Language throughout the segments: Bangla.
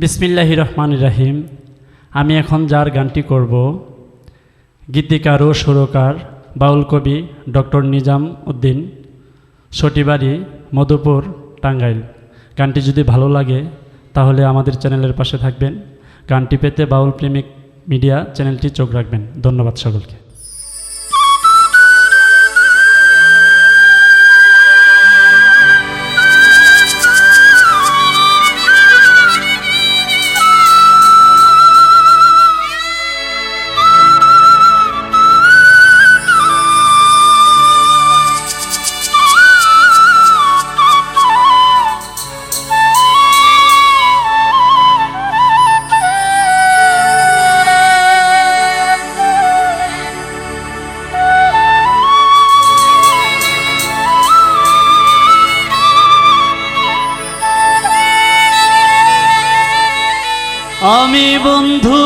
বিসমিল্লাহি রহমান রাহিম। আমি এখন যার গানটি করব, গীতিকার ও সুরকার বাউল কবি ডক্টর নিজাম উদ্দিন, সটিবাড়ি, মধুপুর, টাঙ্গাইল। গানটি যদি ভালো লাগে, তাহলে আমাদের চ্যানেলের পাশে থাকবেন। গানটি পেতে বাউল প্রেমিক মিডিয়া চ্যানেলটি চোখ রাখবেন। ধন্যবাদ সকলকে। আমি বন্ধু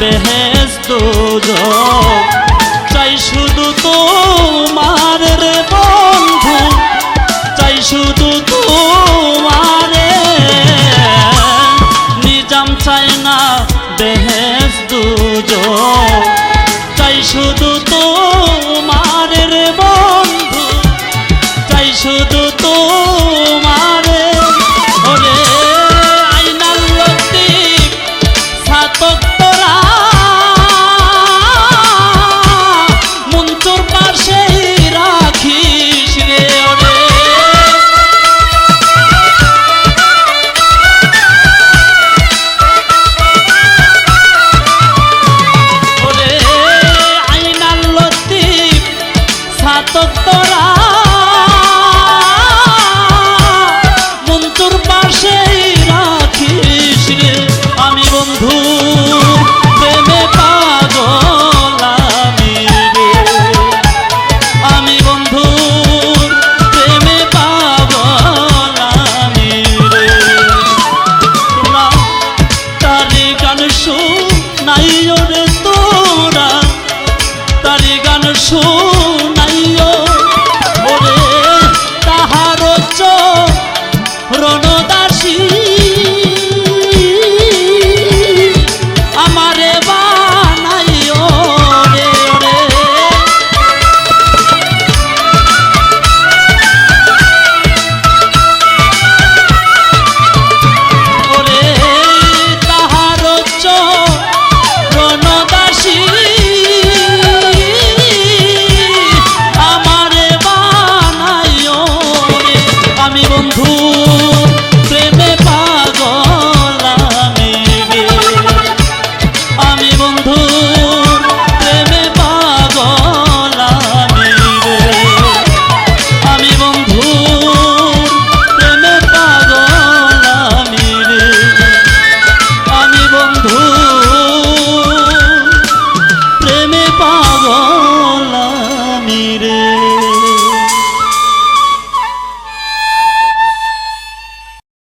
be. তারি গান শুনাইও